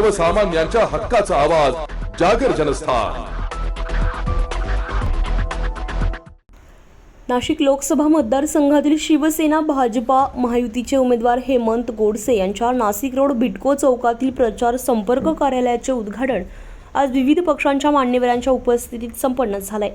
सर्वसामान्यांच्या हक्काचा आवाज जागर जनस्थान. नाशिक लोकसभा मतदारसंघातील शिवसेना भाजपा महायुतीचे उमेदवार हेमंत गोडसे यांच्या नाशिक रोड बिटको चौकातील प्रचार संपर्क कार्यालयाचे उद्घाटन आज विविध पक्षांच्या मान्यवरांच्या उपस्थितीत संपन्न झालंय.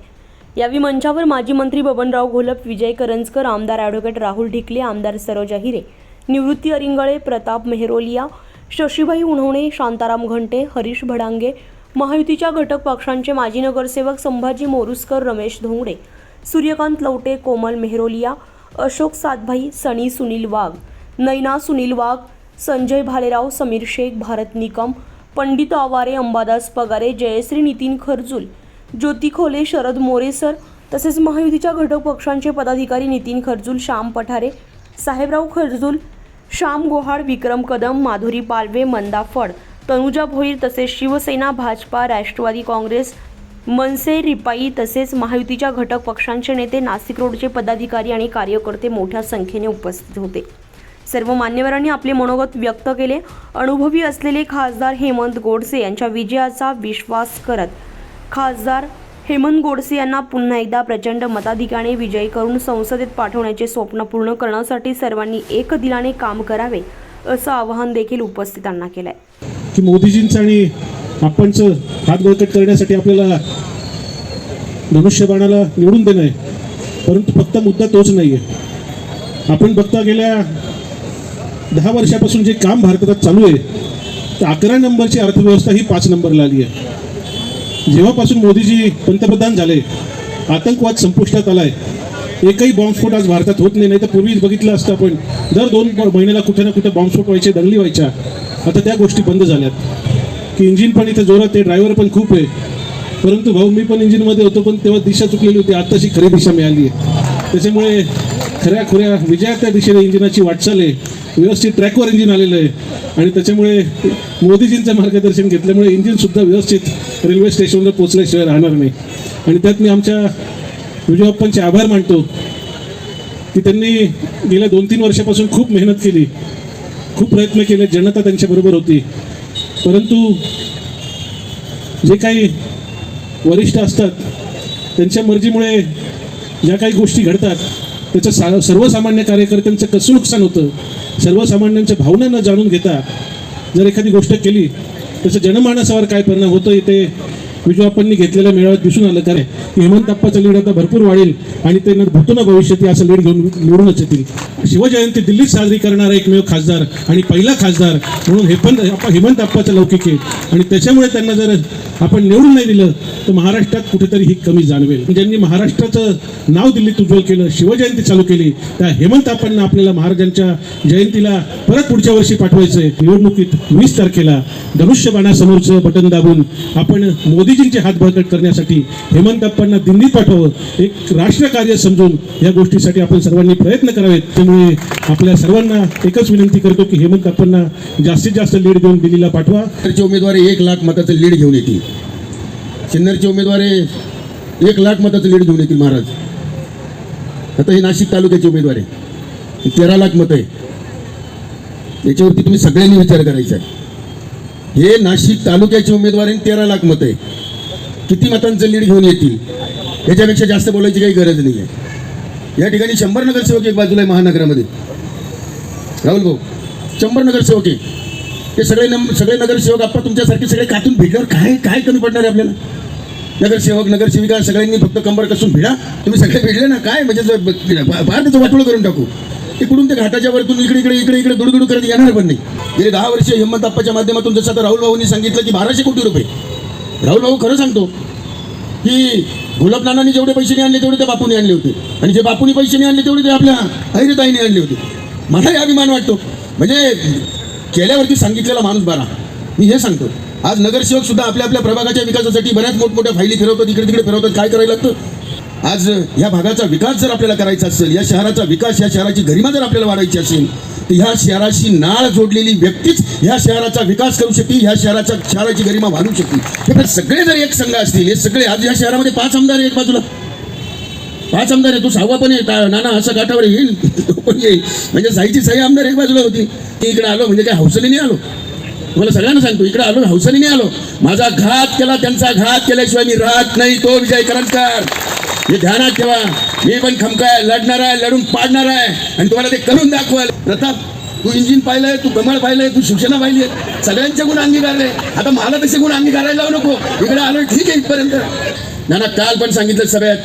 यावेळी मंचावर माजी मंत्री बबनराव घोलप विजय करंजकर आमदार ॲडव्होकेट राहुल ढिकले आमदार सरोज अहिरे निवृत्ती अरिंगळे प्रताप मेहरोलिया शशीबाई उन्हवणे शांताराम घंटे हरीश भडांगे महायुतीच्या घटक पक्षांचे माजी नगरसेवक संभाजी मोरुसकर रमेश धोंगडे सूर्यकांत लवटे कोमल मेहरोलिया अशोक सातभाई सनी सुनील वाघ नैना सुनील वाघ संजय भालेराव समीर शेख भारत निकम पंडित आवारे अंबादास पगारे जयश्री नितीन खरजूल ज्योती खोले शरद मोरेसर तसेच महायुतीच्या घटक पक्षांचे पदाधिकारी नितीन खरजूल श्याम पठारे साहेबराव खरजूल श्याम गोहाड विक्रम कदम माधुरी पालवे मंदा फड तनुजा भोईर तसेच शिवसेना भाजपा राष्ट्रवादी काँग्रेस मनसे रिपाई तसेच महायुतीच्या घटक पक्षांचे नेते नाशिक रोडचे पदाधिकारी आणि कार्यकर्ते मोठ्या संख्येने उपस्थित होते. सर्व मान्यवरांनी आपले मनोगत व्यक्त केले. अनुभवी असलेले खासदार हेमंत गोडसे यांच्या विजयाचा विश्वास करत खासदार हेमंत गोडसे यांना पुन्हा एकदा प्रचंड मताधिकाने विजयी करून संसदेत पाठवण्याचे स्वप्न पूर्ण करण्यासाठी सर्वांनी एक दिलाने काम करावे असं आवाहन देखील उपस्थितांना केलंय. की मोदीजींचं आणि आपणचं हात बळकट करण्यासाठी आपल्याला धनुष्यबाणाला निवडून देणं आहे. परंतु फक्त मुद्दा तोच नाही आहे आपण बघता गेल्या दहा वर्षापासून जे काम भारतात चालू आहे तर अकरा नंबरची अर्थव्यवस्था ही पाच नंबरला आली आहे. जेव्हापासून मोदीजी पंतप्रधान झाले आतंकवाद संपुष्टात आलाय. एकही बॉम्बस्फोट आज भारतात होत नाही नाही तर पूर्वी बघितलं असतं आपण. दर दोन महिन्याला कुठे ना कुठे बॉम्बस्फोट व्हायचे दंगली व्हायच्या. आता त्या गोष्टी बंद झाल्यात. की इंजिन पण इथं जोरात आहे ड्रायव्हर पण खूप आहे. परंतु भाऊ मी पण इंजिनमध्ये होतो पण तेव्हा दिशा चुकलेली होती आत्ताची खरी दिशा मिळाली आहे. त्याच्यामुळे खऱ्या खुऱ्या विजया त्या दिशेने इंजिनाची वाटचाल आहे. व्यवस्थित ट्रॅकवर इंजिन आलेलं आहे. आणि त्याच्यामुळे मोदीजींचं मार्गदर्शन घेतल्यामुळे इंजिनसुद्धा व्यवस्थित रेल्वे स्टेशनवर पोचल्याशिवाय राहणार नाही. आणि त्यात मी आमच्या विजयप्पांचे आभार मानतो की त्यांनी गेल्या दोन तीन वर्षापासून खूप मेहनत केली खूप प्रयत्न केले जनता त्यांच्याबरोबर होती. परंतु जे काही वरिष्ठ असतात त्यांच्या मर्जीमुळे ज्या काही गोष्टी घडतात त्याचं सा सर्वसामान्य कार्यकर्त्यांचं कसं नुकसान होतं सर्वसामान्यांच्या भावनांना जाणून घेता जर एखादी गोष्ट केली त्याचा जनमानसावर काय परिणाम होतो ते विजयाप्पांनी घेतलेल्या मेळाव्यात दिसून आलं कारण की हेमंत अप्पाचं लीड आता भरपूर वाढेल आणि ते न भविष्यात असं लीड घेऊन निवडूनच येतील. शिवजयंती दिल्लीत साजरी करणारा एकमेव खासदार आणि पहिला खासदार म्हणून हे पण अप्पा- हेमंत अप्पाचं लौकिक आहे. आणि त्याच्यामुळे त्यांना जर आपण निवडून नाही दिलं तर महाराष्ट्रात कुठेतरी ही कमी जाणवेल. ज्यांनी महाराष्ट्राचं नाव दिल्लीत उज्ज्वल केलं शिवजयंती चालू केली त्या हेमंत अप्पांना आपल्याला महाराजांच्या जयंतीला परत पुढच्या वर्षी पाठवायचंय. निवडणुकीत वीस तारखेला धनुष्यबाणासमोरचं बटन दाबून आपण मोदी हात बळकट करण्यासाठी हेमंतप्पांना दिल्लीत पाठवावं एक राष्ट्रकार्य समजून या गोष्टीसाठी आपण सर्वांनी प्रयत्न करावेत. त्यामुळे आपल्या सर्वांना एकच विनंती करतो की हेमंतप्पांना जास्तीत जास्त लीड देऊन दिल्लीला पाठवा. सिन्नरचे उमेदवारी एक लाख मताचं लीड घेऊन येतील. सिन्नरचे उमेदवार एक लाख मताचं लीड घेऊन येतील महाराज. आता हे नाशिक तालुक्याचे उमेदवार आहे. तेरा लाख मतं आहे. याच्यावरती तुम्ही सगळ्यांनी विचार करायचा आहे. हे नाशिक तालुक्याचे उमेदवार आहे तेरा लाख मतं आहे. किती मतांचं लीड घेऊन येतील? याच्यापेक्षा जास्त बोलायची काही गरज नाही आहे या ठिकाणी शंभर नगरसेवक एक बाजूला आहे महानगरामध्ये. राहुल भाऊ शंभर नगरसेवक आहे हे सगळे नम सगळे नगरसेवक आपण तुमच्यासारखे सगळे कातून भिडल्यावर काय काय कमी पडणार आहे आपल्याला? नगरसेवक नगरसेविका सगळ्यांनी फक्त कंबर कसून भिडा. तुम्ही सगळे भिडले ना काय? म्हणजे ज- फार त्याचं वाटोळं करून टाकू. इकडून ते घाटाच्या वरतून इकडे इकडे इकडे इकडे दुडगुडू करत येणार पण नाही. गेले दहा वर्ष हिंमत अप्पाच्या माध्यमातून जसं आता राहुल भाऊंनी सांगितलं की बाराशे कोटी रुपये. राहुल भाऊ खरं सांगतो की गुलाबनानांनी जेवढे पैसे नाही आणले तेवढे ते बापूने आणले होते. आणि जे बापूने पैसे नाही आणले तेवढे ते आपल्या ऐरिताईने आणले होते. मलाही अभिमान वाटतो. म्हणजे केल्यावरती सांगितलेला माणूस बरा. मी हे सांगतो. आज नगरसेवक सुद्धा आपल्या आपल्या प्रभागाच्या विकासासाठी बऱ्याच मोठमोठ्या फायली फिरवतात इकडे तिकडे फिरवतात. काय करायला लागतं? आज या भागाचा विकास जर आपल्याला करायचा असेल या शहराचा विकास या शहराची गरिमा जर आपल्याला वाढायची असेल तर ह्या शहराशी नाळ जोडलेली व्यक्तीच ह्या शहराचा विकास करू शकते ह्या शहराचा शहराची गरिमा वाढू शकते हे सगळे जर एक संघ असतील हे सगळे आज या शहरामध्ये पाच आमदार आहेत बाजूला. पाच आमदार आहे तू सहावा पण आहे नाना असं काठावर येईल. तो पण येईल म्हणजे साईची साई आमदार एक बाजूला होती. मी इकडे आलो म्हणजे काय हौसले नाही आलो. तुम्हाला सगळ्यांना सांगतो इकडे आलो हौसाने नाही आलो. माझा घात केला त्यांचा घात केल्याशिवाय मी राहत नाही तो विजय करंजकर हे ध्यानात ठेवा. मी पण खमकाय लढणार आहे लढून पाडणार आहे आणि तुम्हाला ते करून दाखवाल. प्रताप तू इंजिन पाहिलंय तू कमळ पाहिलंय तू शिवसेना पाहिली सगळ्यांचे गुण अंगीकारले आता मला तसे गुण अंगीकारायला लावू नको. इकडे आलो ठीक आहे इथपर्यंत. नाना काल पण सांगितलं सगळ्यात.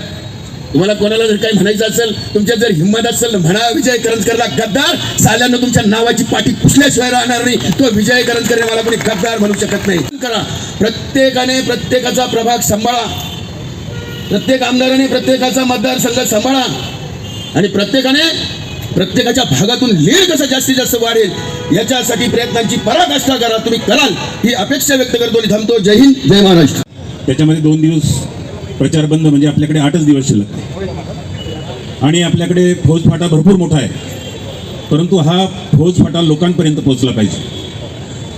तुम्हाला कोणाला जर काही म्हणायचं असेल तुमच्यात जर हिंमत असेल म्हणा विजय करंजकरला गद्दार. साल्यानं तुमच्या नावाची पाठी पुसल्याशिवाय राहणार नाही. तो विजय करंजकर मला कोणी गद्दार म्हणू शकत नाही. करा. प्रत्येकाने प्रत्येकाचा प्रभाग सांभाळा. प्रत्येक आमदाराने प्रत्येकाचा मतदारसंघ सांभाळा. आणि प्रत्येकाने प्रत्येकाच्या भागातून लीड कसं जास्तीत जास्त वाढेल याच्यासाठी प्रयत्नांची पराकाष्ठा करा तुम्ही कराल ही अपेक्षा व्यक्त करतो आणि थांबतो. जय हिंद जय महाराष्ट्र. त्याच्यामध्ये दोन दिवस प्रचार बंद म्हणजे आपल्याकडे आठच दिवस शिल्लक आहे. आणि आपल्याकडे फौजफाटा भरपूर मोठा आहे. परंतु हा फौजफाटा लोकांपर्यंत पोहोचला पाहिजे.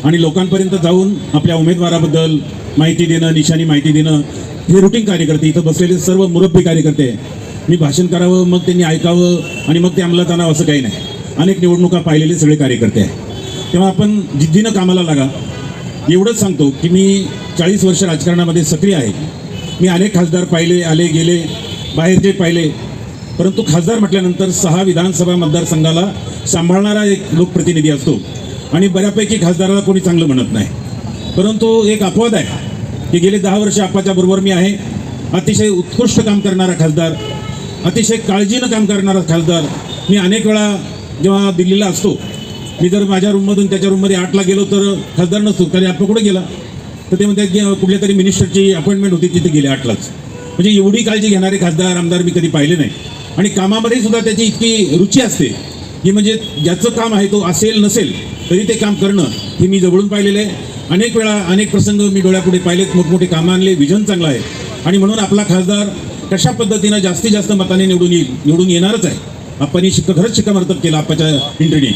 आणि लोकांपर्यंत जाऊन आपल्या उमेदवाराबद्दल माहिती देणं निशाणी माहिती देणं हे रुटीन कार्यकर्ते इथं बसलेले सर्व मुरब्बी कार्यकर्ते मी भाषण करावं मग त्यांनी ऐकावं आणि मग ते अंमलात आणावं असं काही नाही. अनेक निवडणुका पाहिलेले सगळे कार्यकर्ते आहे तेव्हा आपण जिद्दीनं कामाला लागा. एवढंच सांगतो की मी चाळीस वर्ष राजकारणामध्ये सक्रिय आहे. मी अनेक खासदार पाहिले आले गेले बाहेरचे पाहिले. परंतु खासदार म्हटल्यानंतर सहा विधानसभा मतदारसंघाला सांभाळणारा एक लोकप्रतिनिधी असतो. आणि बऱ्यापैकी खासदाराला कोणी चांगलं म्हणत नाही. परंतु एक अपवाद आहे. की गेले दहा वर्ष आपाच्या बरोबर मी आहे. अतिशय उत्कृष्ट काम करणारा खासदार अतिशय काळजीनं काम करणारा खासदार. मी अनेक वेळा जेव्हा दिल्लीला असतो मी जर माझ्या रूममधून त्याच्या रूममध्ये आठला गेलो तर खासदार नसतो तरी आपण कुठे गेला? तर ते म्हणतात की कुठल्या तरी मिनिस्टरची अपॉइंटमेंट होती तिथे गेले आठलाच. म्हणजे एवढी काळजी घेणारे खासदार आमदार मी कधी पाहिले नाही. आणि कामामध्ये सुद्धा त्याची इतकी रुची असते की म्हणजे ज्याचं काम आहे तो असेल नसेल तरी ते काम करणं हे मी जवळून पाहिलेलं आहे. अनेक वेळा अनेक प्रसंग मी डोळ्यापुढे पाहिलेत. मोठमोठे कामं आणले. विजन चांगलं आहे. आणि म्हणून आपला खासदार कशा पद्धतीनं जास्तीत जास्त मताने निवडून येईल निवडून येणारच आहे. आप्पानी शिक्का खरंच शिक्कामर्तब केला आप्पाच्या इंट्रीने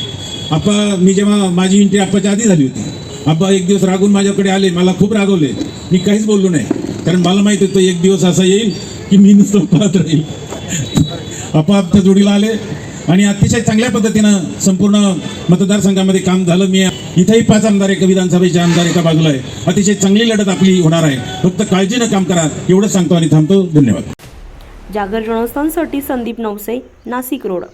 आप्पा मी जेव्हा माझी इंट्री आप्पाच्या आधी झाली होती आप्पा एक दिवस रागून माझ्याकडे आले. मला खूप रागवले. मी काहीच बोललो नाही. कारण मला माहिती होतं एक दिवस असा येईल की मी नुसतं पाहत राहील. आप्पा आपल्या जोडीला आले. आणि अतिशय चांगल्या पद्धतीनं संपूर्ण मतदारसंघामध्ये काम झालं. मी इथेही पाच आमदार एका विधानसभेचे आमदार एका बाजूला आहे. अतिशय चांगली लढत आपली होणार आहे. फक्त काळजीनं काम करा एवढंच सांगतो आणि थांबतो. धन्यवाद. जागर जनस्थानसाठी संदीप नवसे नाशिक रोड.